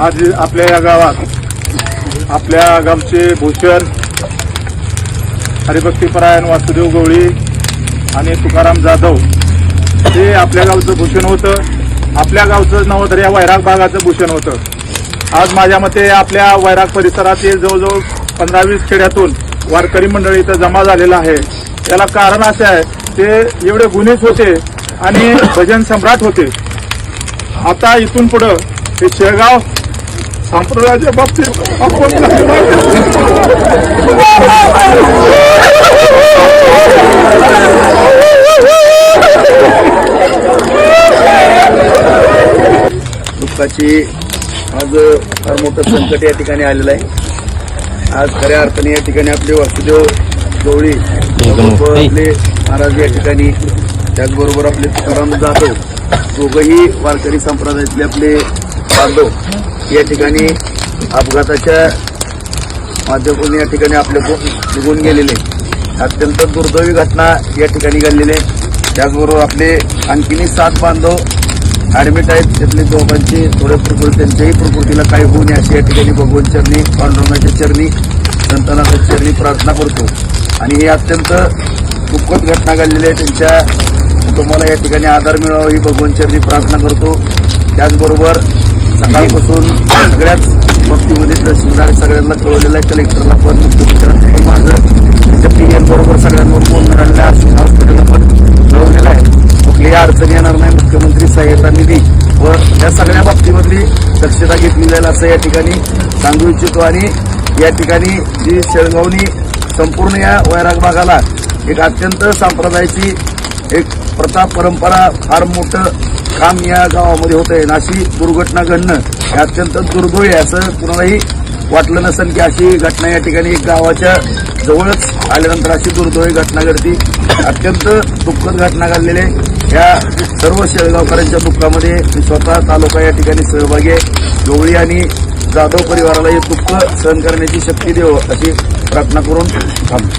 आज आपल्या या गावात आपल्या गावचे भूषण हरिभक्तीपरायण वासुदेव गवळी आणि तुकाराम जाधव हे आपल्या गावचं भूषण होतं. आपल्या गावचं नवं तर या वैराग भागाचं भूषण होतं. आज माझ्या मते आपल्या वैराग परिसरातील जवळजवळ पंधरा वीस खेड्यातून वारकरी मंडळी इथं जमा झालेलं आहे. त्याला कारण असे आहे ते एवढे गुणीच होते आणि भजन सम्राट होते. आता इथून पुढं हे शेळगाव संप्रदायाच्या बाबतीत आपण दुःखाची आज फार मोठं संकट या ठिकाणी आलेलं आहे. आज खऱ्या अर्थाने या ठिकाणी आपले वासुदेव गवळी आपले महाराज या ठिकाणी त्याचबरोबर आपले तुकाराम जाधव दोघंही वारकरी संप्रदायातले आपले बांधव या ठिकाणी अपघाताच्या माध्यमातून या ठिकाणी आपले निघून गेलेले. अत्यंत दुर्दैवी घटना या ठिकाणी घडलेली आहे. त्याचबरोबर आपले आणखीनही सात बांधव ऍडमिट आहेत. त्यातले दोघांची थोडे प्रकृती त्यांच्याही प्रकृतीला काही होऊ नये अशी या ठिकाणी भगवान चरणी पांडुरंगाच्या चरणी संतानाच्या चरणी प्रार्थना करतो. आणि ही अत्यंत दुःखद घटना घडलेली आहे. त्यांच्या कुटुंबाला या ठिकाणी आधार मिळावा ही भगवान चरणी प्रार्थना करतो. त्याचबरोबर सकाळपासून सगळ्याच बाबतीमध्ये तहसीलदार सगळ्यांना कळवलेलं आहे. कलेक्टरला पण मुख्यमंत्र्यांना पण माझं त्याच्या पी बरोबर सगळ्यांवर फोन मिळालेला आहे हॉस्पिटलला पण कळवलेलं आहे. कुठलीही अडचण येणार नाही. मुख्यमंत्री सहाय्यता निधी व या सगळ्या बाबतीमधली दक्षता घेतली जाईल असं या ठिकाणी सांगू इच्छितो. आणि या ठिकाणी जी शेळगावनी संपूर्ण या वैराग भागाला एक अत्यंत संप्रदायाची एक प्रथा परंपरा फार मोठं काम या गावामध्ये होत आहे अशी दुर्घटना घडणं हे अत्यंत दुर्दैवी आहे. असं कुणालाही वाटलं नसेल की अशी घटना या ठिकाणी एक गावाच्या जवळच आल्यानंतर अशी दुर्दैवी घटना घडती. अत्यंत दुःखद घटना घडलेली आहे. या सर्व शेळगावकरांच्या दुःखामध्ये मी स्वतः तालुका या ठिकाणी सहभागी आहे. गवळी आणि जाधव परिवाराला हे दुःख सहन करण्याची शक्ती देव अशी प्रार्थना करून थांबतो.